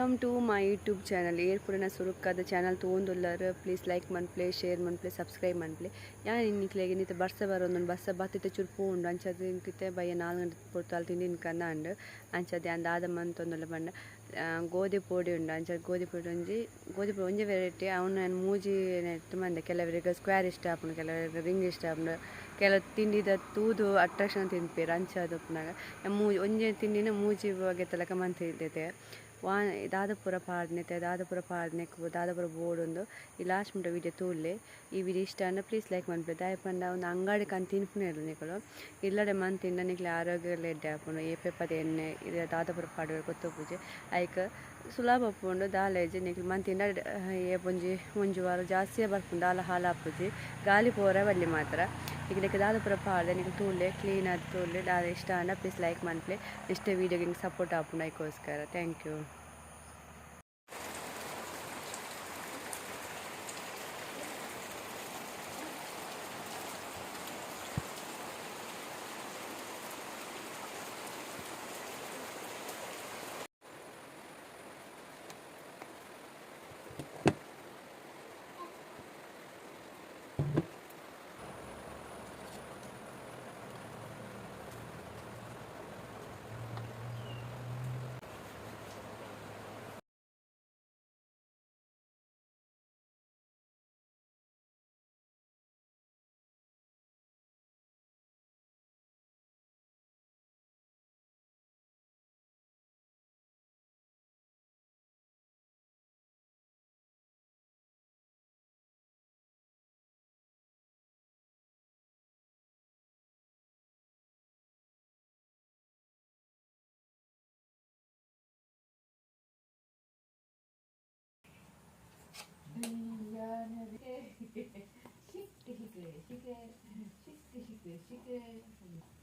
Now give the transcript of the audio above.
Welcome to my YouTube channel air ಪುರನ ಸುರುಕ್ಕದ channel ತೊಗೊಂದುಲ್ಲರು ಪ್ಲೀಸ್ ಲೈಕ್ ಮನ್ಪ್ಲೆ ಶೇರ್ ಮನ್ಪ್ಲೆ ಸಬ್ಸ್ಕ್ರೈಬ್ ಮನ್ಪ್ಲೆ. ಯಾನ್ ಇನ್ನಿಕ್ಲೆಗೆ ನಿತ್ತ ಬರ್ಸ ಬರೋದು ಬರ್ಸ ಬತ್ತಿತ್ತ ಚುರ್ಪು ಉಂಡು. ಅಂಚದ ಇಂಕಿತ್ತೆ ಬಯ್ಯ ನಾಲ್ಕು ಗಂಟೆ ಪೊರ್ತಾಲ್ ತಿಂಡಿನ ಕನ್ನ ಅಂಡು. ಅಂಚದೆ ಅಂದ ಆದ ಮಂತೊಂದುಲ್ಲ ಆ, ಗೋಧಿ ಪೋಡಿ ಉಂಡು. ಅಂಚ ಗೋಧಿ ಪೊಡಿ ಒಂಜಿ ಗೋಧಿ ಪೋಡಿ ಒಂಜಿ ವೆರೈಟಿ ಅವನು ಮೂಜಿ ತುಂಬ ಕೆಲವರಿಗೆ ಸ್ಕ್ವೇರ್ ಇಷ್ಟ ಆಪುಂಡು ಕೆಲವರಿಗೆ ರಿಂಗ್ ಇಷ್ಟ ಆಪುಂಡು. ಕೆಲವು ತಿಂಡಿದ ತೂದು ಅಟ್ರಾಕ್ಷನ್ ತಿನ್ಪೇರು ಅಂಚ ಉಪ್ಪುನಾಗ ಮೂ ಒಂಜಿ ತಿಂಡಿನ ಮೂಜಿ ಬಗ್ಗೆ ತಲಕ ಮಂತಿದ್ದೈತೆ ವಾ ದಾದ ಪೂರ ಪಾಡ್ನೆತೆ ದಾದ ಪೂರ ಪಾಡ್ನೆಕ್ ದಾದ ಪೂರ ಬೋರ್ಡ್ ಉಂಡು ಈ ಲಾಸ್ಟ್ ಮುಟ ವಿಡಿಯೋ ತೂಲ್ಲೆ ಈ ವಿಡಿಯೋ ಇಷ್ಟ ಅಂದ್ರೆ ಪ್ಲೀಸ್ ಲೈಕ್ ಮಾಡ್ಬೇಕು ದಾಯ ಪಂಡ ಒಂದು ಅಂಗಡಿ ಕಂದು ತಿನ್ಪುನೇ ಇರು ನಿಕಲು ಇಲ್ಲಡೆ ಮನ್ ತಿಂಡ ನಿಕ್ಲೆ ಆರೋಗ್ಯ ಎಡ್ಡೆ ಹಾಕೊಂಡು ಏ ಪೇಪದ ಎಣ್ಣೆ, ಇದು ದಾದ ಪೂರ ಪಾಡುವ ಗೊತ್ತು ಪೂಜೆ. ಐಕ ಸುಲಭ ಉಪ್ಪುಂಡು ದಾಲೇಜ್ ನಿಕ್ಲು ಮನ್ ತಿಂಡ ಏ ಒಂಜಿ ಒಂಜಿ ವಾರ ಜಾಸ್ತಿಯೇ ಬರ್ಪುಂಡು ದಾಲ ಹಾಲು ಹಾಪುಜಿ. ಗಾಲಿ ಪೋರ ಬಲ್ಲಿ ಮಾತ್ರ. ದಾದ ಪೂರ ಪಾಡ್ದೆ ನಿಕ್ಲು ತೂಲೆ ಕ್ಲೀನ್ ಆದ ತೂಲೆ, ದಾದ ಇಷ್ಟ ಅಂಡ ಪ್ಲೀಸ್ ಲೈಕ್ ಮನ್ಪ್ಲೆ ಇಷ್ಟೇ ವೀಡಿಯೋಗೆ ಸಪೋರ್ಟ್ ಹಾಪುಂಡು ಅದಕ್ಕೋಸ್ಕರ ಥ್ಯಾಂಕ್ ಯು 시크 시크 시크 시크 시크